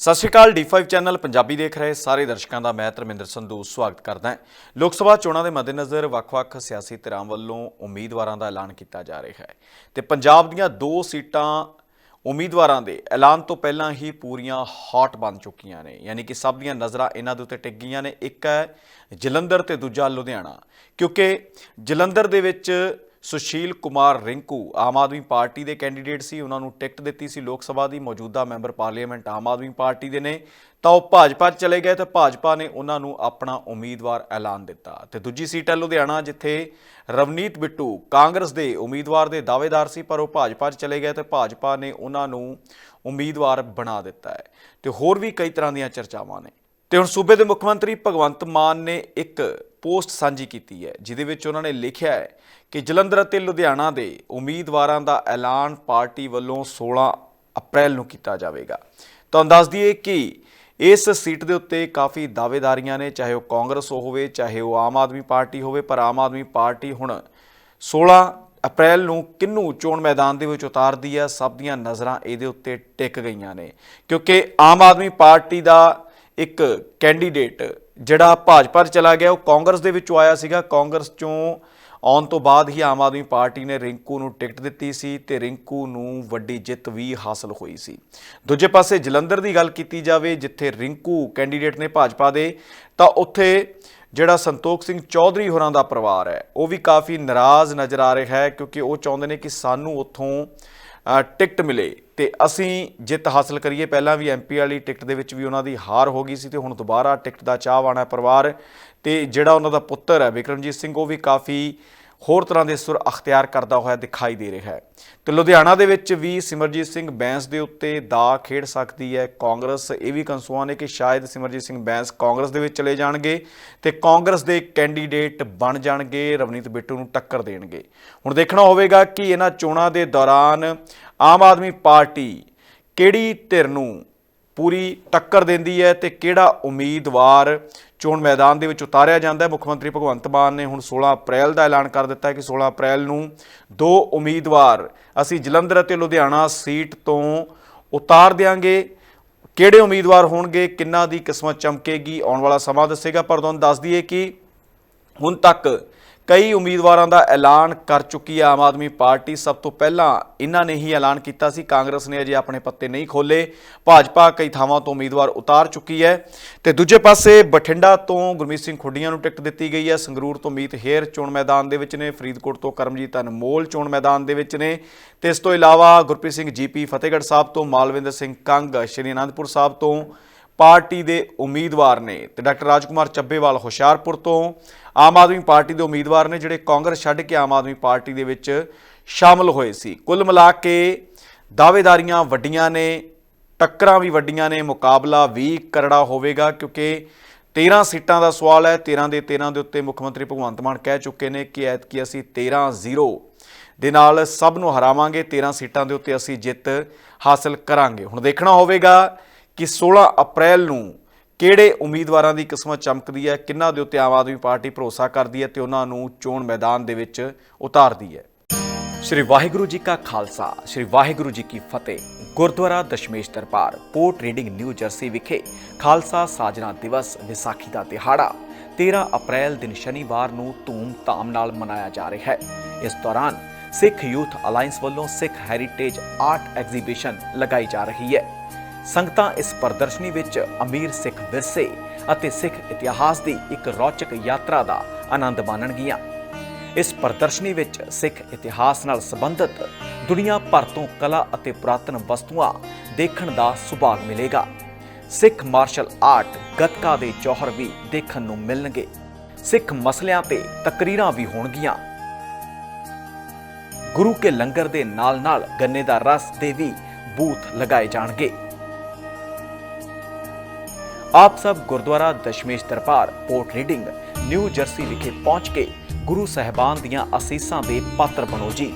ਸਤਿ ਸ਼੍ਰੀ ਅਕਾਲ D5 channel Punjabi ਦੇਖ ਰਹੇ ਸਾਰੇ ਦਰਸ਼ਕਾਂ ਦਾ, ਮੈਂ ਧਰਮਿੰਦਰ ਸੰਧੂ, ਸਵਾਗਤ ਕਰਦਾ ਹਾਂ। ਲੋਕ ਸਭਾ ਚੋਣਾਂ ਦੇ ਮੱਦੇਨਜ਼ਰ ਵੱਖ-ਵੱਖ ਸਿਆਸੀ ਧਿਰਾਂ ਵੱਲੋਂ ਉਮੀਦਵਾਰਾਂ ਦਾ ਐਲਾਨ ਕੀਤਾ ਜਾ ਰਿਹਾ ਹੈ ਤੇ ਪੰਜਾਬ ਦੀਆਂ ਦੋ ਸੀਟਾਂ ਉਮੀਦਵਾਰਾਂ ਦੇ ਐਲਾਨ ਤੋਂ ਪਹਿਲਾਂ ਹੀ ਪੂਰੀਆਂ ਹੌਟ ਬਣ ਚੁੱਕੀਆਂ ਨੇ। ਯਾਨੀ ਕਿ ਸਭ ਦੀਆਂ ਨਜ਼ਰਾਂ ਇਹਨਾਂ ਦੇ ਉੱਤੇ ਟਿਕ ਗਈਆਂ ਨੇ। ਇੱਕ ਹੈ ਜਲੰਧਰ ਤੇ ਦੂਜਾ ਲੁਧਿਆਣਾ। ਕਿਉਂਕਿ ਜਲੰਧਰ ਦੇ ਵਿੱਚ ਸੁਸ਼ੀਲ ਕੁਮਾਰ ਰਿੰਕੂ ਆਮ ਆਦਮੀ ਪਾਰਟੀ ਦੇ ਕੈਂਡੀਡੇਟ ਸੀ। ਉਹਨਾਂ ਨੂੰ ਟਿਕਟ ਦਿੱਤੀ ਸੀ ਲੋਕ ਸਭਾ ਦੀ। ਮੌਜੂਦਾ member parliament Aam Aadmi party ਦੇ ਨੇ। ਤਾਂ ਉਹ ਭਾਜਪਾ 'ਚ ਚਲੇ ਗਏ ਤੇ ਭਾਜਪਾ ਨੇ ਉਹਨਾਂ ਨੂੰ ਆਪਣਾ ਉਮੀਦਵਾਰ ਐਲਾਨ ਦਿੱਤਾ। ਤੇ ਦੂਜੀ ਸੀਟ ਹੈ ਲੁਧਿਆਣਾ, ਜਿੱਥੇ ਰਵਨੀਤ ਬਿੱਟੂ ਕਾਂਗਰਸ ਦੇ ਉਮੀਦਵਾਰ ਦੇ ਦਾਅਵੇਦਾਰ ਸੀ, ਪਰ ਉਹ ਭਾਜਪਾ 'ਚ ਚਲੇ ਗਏ ਤੇ ਭਾਜਪਾ ਨੇ ਉਹਨਾਂ ਨੂੰ ਉਮੀਦਵਾਰ ਬਣਾ ਦਿੱਤਾ ਹੈ। ਤੇ ਹੋਰ ਵੀ ਕਈ ਤਰ੍ਹਾਂ ਦੀਆਂ ਚਰਚਾਵਾਂ ਨੇ। ਤੇ ਹੁਣ ਸੂਬੇ ਦੇ ਮੁੱਖ ਮੰਤਰੀ ਭਗਵੰਤ ਮਾਨ ਨੇ ਇੱਕ ਪੋਸਟ ਸਾਂਝੀ ਕੀਤੀ ਹੈ, ਜਿਹਦੇ ਵਿੱਚ ਉਹਨਾਂ ਨੇ ਲਿਖਿਆ ਹੈ ਕਿ ਜਲੰਧਰ ਅਤੇ ਲੁਧਿਆਣਾ ਦੇ ਉਮੀਦਵਾਰਾਂ ਦਾ ਐਲਾਨ ਪਾਰਟੀ ਵੱਲੋਂ 16 ਅਪ੍ਰੈਲ ਨੂੰ ਕੀਤਾ ਜਾਵੇਗਾ। ਤੁਹਾਨੂੰ ਦੱਸ ਦਈਏ ਕਿ ਇਸ ਸੀਟ ਦੇ ਉੱਤੇ ਕਾਫੀ ਦਾਅਵੇਦਾਰੀਆਂ ਨੇ, ਚਾਹੇ ਉਹ ਕਾਂਗਰਸ ਹੋਵੇ, ਚਾਹੇ ਉਹ ਆਮ ਆਦਮੀ ਪਾਰਟੀ ਹੋਵੇ, ਪਰ ਆਮ ਆਦਮੀ ਪਾਰਟੀ ਹੁਣ 16 ਅਪ੍ਰੈਲ ਨੂੰ ਕਿੰਨੂੰ ਚੋਣ ਮੈਦਾਨ ਦੇ ਵਿੱਚ ਉਤਾਰਦੀ ਹੈ, ਸਭ ਦੀਆਂ ਨਜ਼ਰਾਂ ਇਹਦੇ ਉੱਤੇ ਟਿਕ ਗਈਆਂ ਨੇ। ਕਿਉਂਕਿ ਆਮ ਆਦਮੀ ਪਾਰਟੀ ਦਾ ਇੱਕ ਕੈਂਡੀਡੇਟ ਜਿਹੜਾ ਭਾਜਪਾ 'ਚ ਚਲਾ ਗਿਆ, ਉਹ ਕਾਂਗਰਸ ਦੇ ਵਿੱਚੋਂ ਆਇਆ ਸੀਗਾ। ਕਾਂਗਰਸ ਚੋਂ ਆਉਣ ਤੋਂ ਬਾਅਦ ਹੀ ਆਮ ਆਦਮੀ ਪਾਰਟੀ ਨੇ ਰਿੰਕੂ ਨੂੰ ਟਿਕਟ ਦਿੱਤੀ ਸੀ ਤੇ ਰਿੰਕੂ ਨੂੰ ਵੱਡੀ ਜਿੱਤ ਵੀ ਹਾਸਲ ਹੋਈ ਸੀ। ਦੂਜੇ ਪਾਸੇ ਜਲੰਧਰ ਦੀ ਗੱਲ ਕੀਤੀ ਜਾਵੇ, ਜਿੱਥੇ ਰਿੰਕੂ ਕੈਂਡੀਡੇਟ ਨੇ ਭਾਜਪਾ ਦੇ, ਤਾਂ ਉੱਥੇ ਜਿਹੜਾ ਸੰਤੋਖ ਸਿੰਘ ਚੌਧਰੀ ਹੋਰਾਂ ਦਾ ਪਰਿਵਾਰ ਹੈ, ਉਹ ਵੀ ਕਾਫੀ ਨਾਰਾਜ਼ ਨਜ਼ਰ ਆ ਰਿਹਾ ਹੈ, ਕਿਉਂਕਿ ਉਹ ਚਾਹੁੰਦੇ ਨੇ ਕਿ ਸਾਨੂੰ ਉੱਥੋਂ ਟਿਕਟ ਮਿਲੇ। ਤੇ ਅਸੀਂ ਜਿੱਤ ਹਾਸਲ ਕਰੀਏ। ਪਹਿਲਾਂ ਵੀ ਐਮਪੀ ਵਾਲੀ ਟਿਕਟ ਦੇ ਵਿੱਚ ਵੀ ਉਹਨਾਂ ਦੀ ਹਾਰ ਹੋ ਗਈ ਸੀ ਤੇ ਹੁਣ ਦੁਬਾਰਾ ਟਿਕਟ ਦਾ ਚਾਹਵਾਨ ਹੈ ਪਰਿਵਾਰ ਤੇ ਜਿਹੜਾ ਉਹਨਾਂ ਦਾ ਪੁੱਤਰ ਹੈ ਵਿਕਰਮਜੀਤ ਸਿੰਘ, ਉਹ ਵੀ ਕਾਫੀ ਹੋਰ ਤਰ੍ਹਾਂ ਦੇ ਸੁਰ ਅਖਤਿਆਰ ਕਰਦਾ ਹੋਇਆ ਦਿਖਾਈ ਦੇ ਰਿਹਾ ਹੈ। ਤੇ ਲੁਧਿਆਣਾ ਦੇ ਵਿੱਚ ਵੀ ਸਿਮਰਜੀਤ ਸਿੰਘ ਬੈਂਸ ਦੇ ਉੱਤੇ ਦਾ ਖੇਡ ਸਕਦੀ ਹੈ। ਕਾਂਗਰਸ ਇਹ ਵੀ ਕੰਸੂਆਂ ਨੇ ਕਿ ਸ਼ਾਇਦ ਸਿਮਰਜੀਤ ਸਿੰਘ ਬੈਂਸ ਕਾਂਗਰਸ ਦੇ ਵਿੱਚ ਚਲੇ ਜਾਣਗੇ ਤੇ ਕਾਂਗਰਸ ਦੇ ਕੈਂਡੀਡੇਟ ਬਣ ਜਾਣਗੇ, ਰਵਨੀਤ ਬਿੱਟੂ ਨੂੰ ਟੱਕਰ ਦੇਣਗੇ। ਹੁਣ ਦੇਖਣਾ ਹੋਵੇਗਾ ਕਿ ਇਹਨਾਂ ਚੋਣਾਂ ਦੇ ਦੌਰਾਨ ਆਮ ਆਦਮੀ ਪਾਰਟੀ ਕਿਹੜੀ ਧਿਰ ਨੂੰ ਪੂਰੀ ਟੱਕਰ ਦਿੰਦੀ ਹੈ ਤੇ ਕਿਹੜਾ ਉਮੀਦਵਾਰ ਚੋਣ ਮੈਦਾਨ ਦੇ ਵਿੱਚ ਉਤਾਰਿਆ ਜਾਂਦਾ ਹੈ? ਮੁੱਖ ਮੰਤਰੀ ਭਗਵੰਤ ਮਾਨ ਨੇ ਹੁਣ 16 ਅਪ੍ਰੈਲ ਦਾ ਐਲਾਨ ਕਰ ਦਿੱਤਾ ਹੈ ਕਿ 16 ਅਪ੍ਰੈਲ ਨੂੰ ਦੋ ਉਮੀਦਵਾਰ ਅਸੀਂ ਜਲੰਧਰ ਅਤੇ ਲੁਧਿਆਣਾ ਸੀਟ ਤੋਂ ਉਤਾਰ ਦਿਆਂਗੇ। ਕਿਹੜੇ ਉਮੀਦਵਾਰ ਹੋਣਗੇ? ਕਿੰਨਾ ਦੀ ਕਿਸਮਤ ਚਮਕੇਗੀ? ਆਉਣ ਵਾਲਾ ਸਮਾਂ ਦੱਸੇਗਾ, ਪਰ ਤੁਹਾਨੂੰ ਦੱਸ ਦਈਏ ਕਿ ਹੁਣ ਤੱਕ ਕਈ ਉਮੀਦਵਾਰਾਂ ਦਾ ਐਲਾਨ ਕਰ ਚੁੱਕੀ ਹੈ ਆਮ ਆਦਮੀ ਪਾਰਟੀ। ਸਭ ਤੋਂ ਪਹਿਲਾਂ ਇਹਨਾਂ ਨੇ ਹੀ ਐਲਾਨ ਕੀਤਾ ਸੀ। ਕਾਂਗਰਸ ਨੇ ਅਜੇ ਆਪਣੇ ਪੱਤੇ ਨਹੀਂ ਖੋਲੇ ਭਾਜਪਾ ਕਈ ਥਾਵਾਂ ਤੋਂ ਉਮੀਦਵਾਰ ਉਤਾਰ ਚੁੱਕੀ ਹੈ। ਤੇ ਦੂਜੇ ਪਾਸੇ ਬਠਿੰਡਾ ਤੋਂ ਗੁਰਮੀਤ ਸਿੰਘ ਖੁੱਡੀਆਂ ਨੂੰ ਟਿਕਟ ਦਿੱਤੀ ਗਈ ਹੈ। ਸੰਗਰੂਰ ਤੋਂ ਮੀਤ ਹੇਰ ਚੋਣ ਮੈਦਾਨ ਦੇ ਵਿੱਚ ਨੇ। ਫਰੀਦਕੋਟ ਤੋਂ ਕਰਮਜੀਤ ਅਨਮੋਲ ਚੋਣ ਮੈਦਾਨ ਦੇ ਵਿੱਚ ਨੇ। ਤੇ ਇਸ ਤੋਂ ਇਲਾਵਾ ਗੁਰਪ੍ਰੀਤ ਸਿੰਘ ਜੀਪੀ ਫਤਿਹਗੜ੍ਹ ਸਾਹਿਬ ਤੋਂ, ਮਾਲਵਿੰਦਰ ਸਿੰਘ ਕੰਗ ਸ਼੍ਰੀ ਅਨੰਦਪੁਰ ਸਾਹਿਬ ਤੋਂ ਪਾਰਟੀ ਦੇ ਉਮੀਦਵਾਰ ਨੇ ਤੇ ਡਾਕਟਰ ਰਾਜਕੁਮਾਰ ਚੱਬੇਵਾਲ ਹੁਸ਼ਿਆਰਪੁਰ ਤੋਂ ਆਮ ਆਦਮੀ ਪਾਰਟੀ ਦੇ ਉਮੀਦਵਾਰ ਨੇ ਜਿਹੜੇ ਕਾਂਗਰਸ ਛੱਡ ਕੇ ਆਮ ਆਦਮੀ ਪਾਰਟੀ ਦੇ ਵਿੱਚ ਸ਼ਾਮਲ ਹੋਏ ਸੀ। ਕੁੱਲ ਮਿਲਾ ਕੇ ਦਾਅਵੇਦਾਰੀਆਂ ਵੱਡੀਆਂ ਨੇ, ਟੱਕਰਾਂ ਵੀ ਵੱਡੀਆਂ ਨੇ, ਮੁਕਾਬਲਾ ਵੀ ਕਰੜਾ ਹੋਵੇਗਾ ਕਿਉਂਕਿ 13 ਸੀਟਾਂ ਦਾ ਸਵਾਲ ਹੈ। 13 ਦੇ 13 ਦੇ ਉੱਤੇ ਮੁੱਖ ਮੰਤਰੀ ਭਗਵੰਤ ਮਾਨ ਕਹਿ ਚੁੱਕੇ ਨੇ ਕਿ ਐਤਕੀ ਅਸੀਂ 13-0 ਦੇ ਨਾਲ ਸਭ ਨੂੰ ਹਰਾਵਾਂਗੇ। 13 ਸੀਟਾਂ ਦੇ ਉੱਤੇ ਅਸੀਂ ਜਿੱਤ ਹਾਸਲ ਕਰਾਂਗੇ। ਹੁਣ ਦੇਖਣਾ ਹੋਵੇਗਾ ਕਿ 16 ਅਪ੍ਰੈਲ ਨੂੰ ਕਿਹੜੇ ਉਮੀਦਵਾਰਾਂ ਦੀ ਕਿਸਮਤ ਚਮਕਦੀ ਹੈ ਕਿੰਨਾਂ ਦੇ ਉੱਤੇ ਆਮ ਆਦਮੀ ਪਾਰਟੀ ਭਰੋਸਾ ਕਰਦੀ ਹੈ ਤੇ ਉਹਨਾਂ ਨੂੰ ਚੋਣ ਮੈਦਾਨ ਦੇ ਵਿੱਚ ਉਤਾਰਦੀ ਹੈ। ਸ਼੍ਰੀ ਵਾਹਿਗੁਰੂ ਜੀ ਕਾ ਖਾਲਸਾ, ਸ਼੍ਰੀ ਵਾਹਿਗੁਰੂ ਜੀ ਕੀ ਫਤਿਹ। Gurdwara Dashmesh Darbar, Port Reading New Jersey ਵਿਖੇ ਖਾਲਸਾ ਸਾਜਨਾ ਦਿਵਸ ਵਿਸਾਖੀ ਦਾ ਦਿਹਾੜਾ 13 ਅਪ੍ਰੈਲ ਦਿਨ ਸ਼ਨੀਵਾਰ ਨੂੰ ਧੂਮ-ਧਾਮ ਨਾਲ ਮਨਾਇਆ ਜਾ ਰਿਹਾ ਹੈ। ਇਸ ਦੌਰਾਨ ਸਿੱਖ ਯੂਥ ਅਲਾਈਅੰਸ ਵੱਲੋਂ ਸਿੱਖ ਹੈਰੀਟੇਜ ਆਰਟ ਐਗਜ਼ੀਬਿਸ਼ਨ ਲਗਾਈ ਜਾ ਰਹੀ ਹੈ। ਸੰਗਤਾਂ ਇਸ ਪ੍ਰਦਰਸ਼ਨੀ ਵਿੱਚ ਅਮੀਰ ਸਿੱਖ ਵਿਰਸੇ ਅਤੇ ਸਿੱਖ ਇਤਿਹਾਸ ਦੀ ਇੱਕ ਰੌਚਕ ਯਾਤਰਾ ਦਾ ਆਨੰਦ ਮਾਣਨਗੀਆਂ। ਇਸ ਪ੍ਰਦਰਸ਼ਨੀ ਵਿੱਚ ਸਿੱਖ ਇਤਿਹਾਸ ਨਾਲ ਸੰਬੰਧਿਤ ਦੁਨੀਆ ਭਰ ਤੋਂ ਕਲਾ ਅਤੇ ਪੁਰਾਤਨ ਵਸਤੂਆਂ ਦੇਖਣ ਦਾ ਸੁਭਾਗ ਮਿਲੇਗਾ। ਸਿੱਖ ਮਾਰਸ਼ਲ ਆਰਟ ਗੱਤਕਾ ਦੇ ਜੌਹਰ ਵੀ ਦੇਖਣ ਨੂੰ ਮਿਲਣਗੇ। ਸਿੱਖ ਮਸਲਿਆਂ ਤੇ ਤਕਰੀਰਾਂ ਵੀ ਹੋਣਗੀਆਂ। ਗੁਰੂ ਕੇ ਲੰਗਰ ਦੇ ਨਾਲ-ਨਾਲ ਗੰਨੇ ਦਾ ਰਸ ਦੇ ਵੀ ਬੂਥ ਲਗਾਏ ਜਾਣਗੇ। ਆਪ ਸਭ Gurdwara Dashmesh Darbar, Port Reading, New Jersey ਵਿਖੇ ਪਹੁੰਚ ਕੇ ਗੁਰੂ ਸਹਿਬਾਨ ਦੀਆਂ ਅਸੀਸਾਂ ਦੇ ਪਾਤਰ ਬਣੋ ਜੀ।